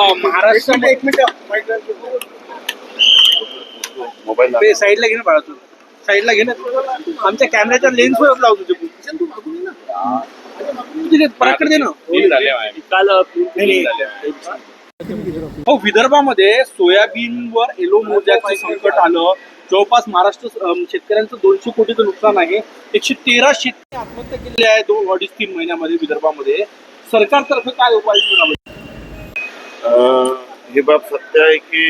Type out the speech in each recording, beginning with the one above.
महाराष्ट्रामध्ये एक minute. Mobile ते साईडला घे ना बाळा तू. साईडला घे ना आमच्या कॅमेऱ्याच्या लेन्स वर लाव तुझे पराकडे दे ना. हो विदर्भामध्ये सोयाबीनवर एलो मोज्याचं संकट आलं. जवळपास महाराष्ट्र शेतकऱ्यांचं दोनशे कोटीचं नुकसान आहे. एकशे तेरा शेतकरी आत्महत्या केलेले आहे दोन अडीच तीन महिन्यामध्ये विदर्भामध्ये. सरकारतर्फे काय उपाययोजना? अं, ही बाब सत्य आहे की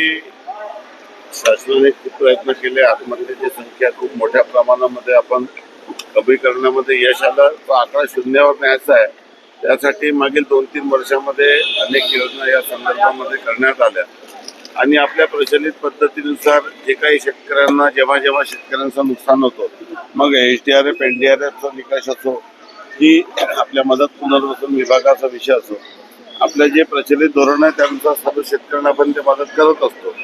शासनाने खूप प्रयत्न केले. आत्महत्येची संख्या खूप मोठ्या प्रमाणामध्ये आपण कमी करण्यामध्ये यश आलं. तो आकडा शून्यावर न्यायचा आहे. त्यासाठी मागील दोन तीन वर्षामध्ये अनेक योजना या संदर्भामध्ये करण्यात आल्या. आणि आपल्या प्रचलित पद्धतीनुसार जे काही शेतकऱ्यांना जेव्हा जेव्हा शेतकऱ्यांचं नुकसान होतं मग H D R F N D R एफचा निकष असो की आपल्या मदत पुनर्वसन विभागाचा विषय असो आपलं जे प्रचलित धोरण आहे त्यानुसार सर्व शेतकऱ्यांना आपण ते मदत करत असतो.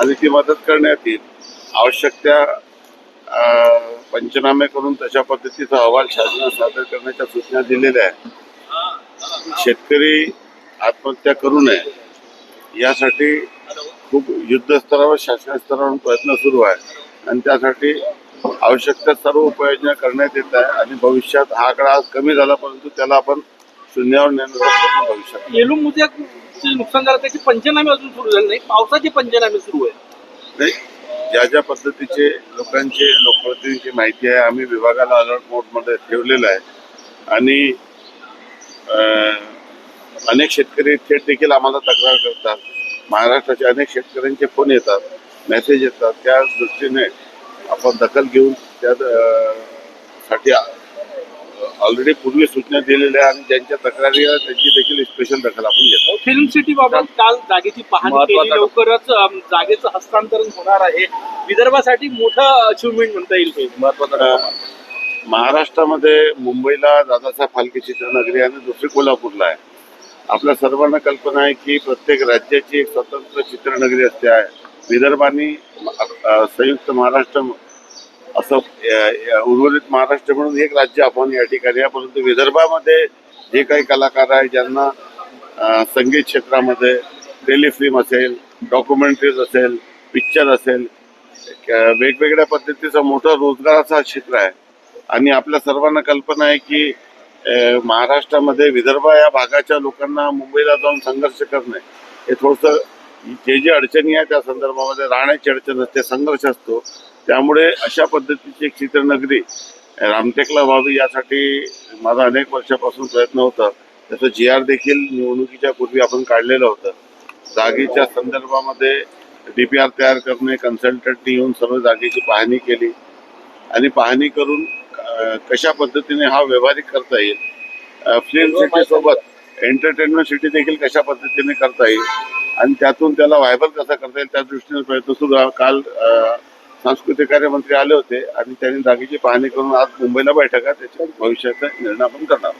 आणि ती मदत करण्यात येईल. आवश्यक त्या पंचनामे करून तशा पद्धतीचा अहवाल शासनात सादर करण्याच्या सूचना दिलेल्या आहेत. शेतकरी आत्महत्या करू नये. यासाठी खूप युद्धस्तरावर शासन स्तरावर प्रयत्न सुरू आहे आणि त्यासाठी आवश्यक त्या सर्व उपाययोजना करण्यात येत आहे. आणि भविष्यात हा आकडा आज कमी झाला परंतु त्याला आपण शून्यावर नेण्याचा प्रयत्न भविष्यात. एलो मोज्याचे नुकसान झालं त्याचे पंचनामे अजून सुरू झाले नाही. पावसाचे पंचनामे सुरू आहे नाही ज्या ज्या पद्धतीचे लोकांचे लोकप्रतिनिधीची माहिती आहे आम्ही विभागाला अलर्ट मोडमध्ये ठेवलेलं आहे. आणि अं, अनेक शेतकरी थेट देखील आम्हाला तक्रार करतात. महाराष्ट्राचे अनेक शेतकऱ्यांचे फोन येतात मेसेज येतात. त्या दृष्टीने आपण दखल घेऊन त्या अं, साठी ऑलरेडी पूर्वी सूचना दिलेल्या आहे आणि ज्यांच्या तक्रारी आहेत त्यांची देखील स्पेशल दखल आपण घेतो फिल्म सिटी बाबत काल जागेची पाहणी केली महत्त्वाचा- लवकरच अम, जागेचं हस्तांतरण होणार आहे. विदर्भासाठी मोठं अचिव्हमेंट म्हणता येईल हे. महत्त्वाचा अं, महाराष्ट्रामध्ये मुंबईला दादासाहेब फाल्के चित्रनगरी आणि दुसरी कोल्हापूरला आहे. आपल्या सर्वांना कल्पना आहे की प्रत्येक राज्याची एक स्वतंत्र चित्रनगरी असते. आहे विदर्भाने अं, संयुक्त महाराष्ट्र असं उर्वरित महाराष्ट्र म्हणून एक राज्य आपण या ठिकाणी आहे. परंतु विदर्भामध्ये जे काही कलाकार आहे ज्यांना संगीत क्षेत्रामध्ये टेलिफिल्म असेल डॉक्युमेंटरीज असेल पिक्चर असेल वेगवेगळ्या पद्धतीचं मोठं रोजगाराचा क्षेत्र आहे. आणि आपल्या सर्वांना कल्पना आहे की महाराष्ट्रामध्ये विदर्भ या भागाच्या लोकांना मुंबईला जाऊन संघर्ष करणे हे थोडंसं जे जे अडचणी आहे त्या संदर्भामध्ये राहण्याची अडचण असते संघर्ष असतो. त्यामुळे अशा पद्धतीची एक चित्रनगरी रामटेकला व्हावी यासाठी माझा अनेक वर्षापासून प्रयत्न होता. त्याचं जी आर देखील निवडणुकीच्या पूर्वी आपण काढलेलं होतं. जागेच्या संदर्भामध्ये डी पी आर तयार करणे कन्सल्टंटनी येऊन सर्व जागेची पाहणी केली. आणि पाहणी करून कशा पद्धतीने हा व्यावहारिक करता येईल? फिल्म सिटीसोबत एंटरटेनमेंट सिटी देखील कशा पद्धतीने करता येईल? आणि त्यातून त्याला व्हायबल कसा करता येईल त्या दृष्टीने प्रयत्न सुरू. काल सांस्कृतिक कार्यमंत्री आले होते आणि त्यांनी जागेची पाहणी करून आज मुंबईला बैठक आहे. त्याच्या भविष्याचा निर्णय आपण करणार